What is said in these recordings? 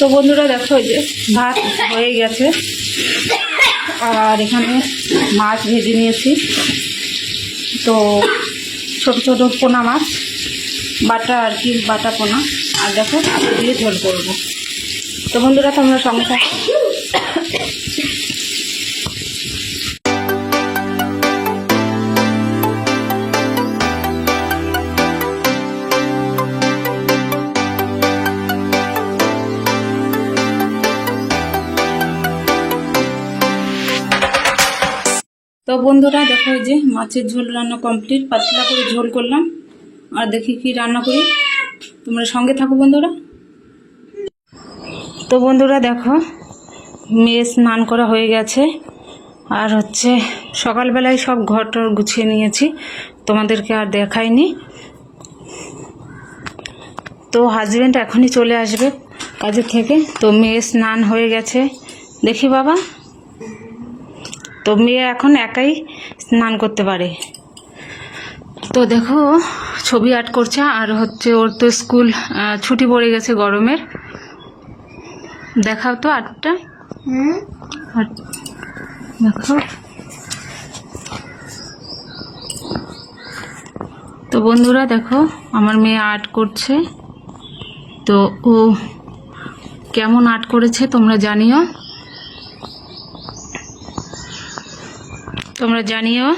তো বন্ধুরা দেখো যে ভাত হয়ে গেছে। আর এখানে মাছ ভেজে নিয়েছি। তো ছোট ছোট পোনা মাছ, বাটা আর কি, বাটা পোনা। আর দেখো, দিয়ে ঝোল করব। তো বন্ধুরা তোমরা সঙ্গে থাকো। তো বন্ধুরা, দেখো যে মাছের ঝোল রান্না কমপ্লিট পাতলা করে ঝোল করলাম। আর দেখি কি রান্না করি। তোমরা সঙ্গে থাকো বন্ধুরা। তো বন্ধুরা, দেখো, মেয়ে স্নান করা হয়ে গেছে। আর হচ্ছে সকালবেলায় সব ঘর টর গুছিয়ে নিয়েছি। তোমাদেরকে আর দেখাইনি। তো হাজব্যান্ড এখনই চলে আসবে কাজের থেকে। তো মেয়ে স্নান হয়ে গেছে। দেখি বাবা। তো মেয়ে এখন একাই স্নান করতে পারে। তো দেখো ছবি আর্ট করছে আর হচ্ছে ওর তো স্কুল ছুটি পড়ে গেছে গরমের। দেখাও তো আর্টটা আর্ট দেখো। তো বন্ধুরা দেখো আমার মেয়ে আর্ট করছে। তো ও কেমন আর্ট করেছে তোমরা জানিও। তোমরা জানিও।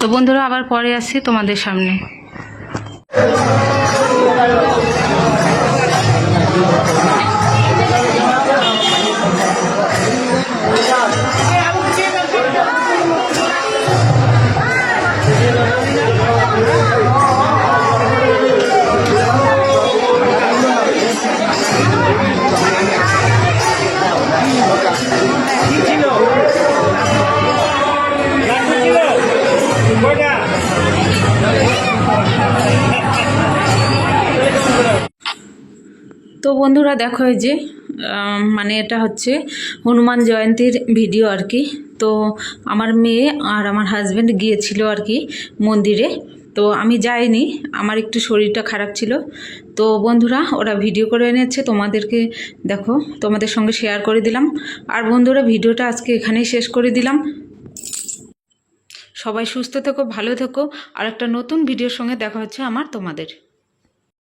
তো বন্ধুরা আবার পরে আসছি তোমাদের সামনে। তো বন্ধুরা দেখো এই যে মানে এটা হচ্ছে হনুমান জয়ন্তীর ভিডিও আর কি। তো আমার মেয়ে আর আমার হাজব্যান্ড গিয়েছিল আর কি মন্দিরে। তো আমি যাইনি, আমার একটু শরীরটা খারাপ ছিল। তো বন্ধুরা, ওরা ভিডিও করে এনেছে, তোমাদেরকে দেখো, তোমাদের সঙ্গে শেয়ার করে দিলাম। আর বন্ধুরা, ভিডিওটা আজকে এখানেই শেষ করে দিলাম। সবাই সুস্থ থেকো, ভালো থেকো, আর একটা নতুন ভিডিওর সঙ্গে দেখা হচ্ছে আমার তোমাদের।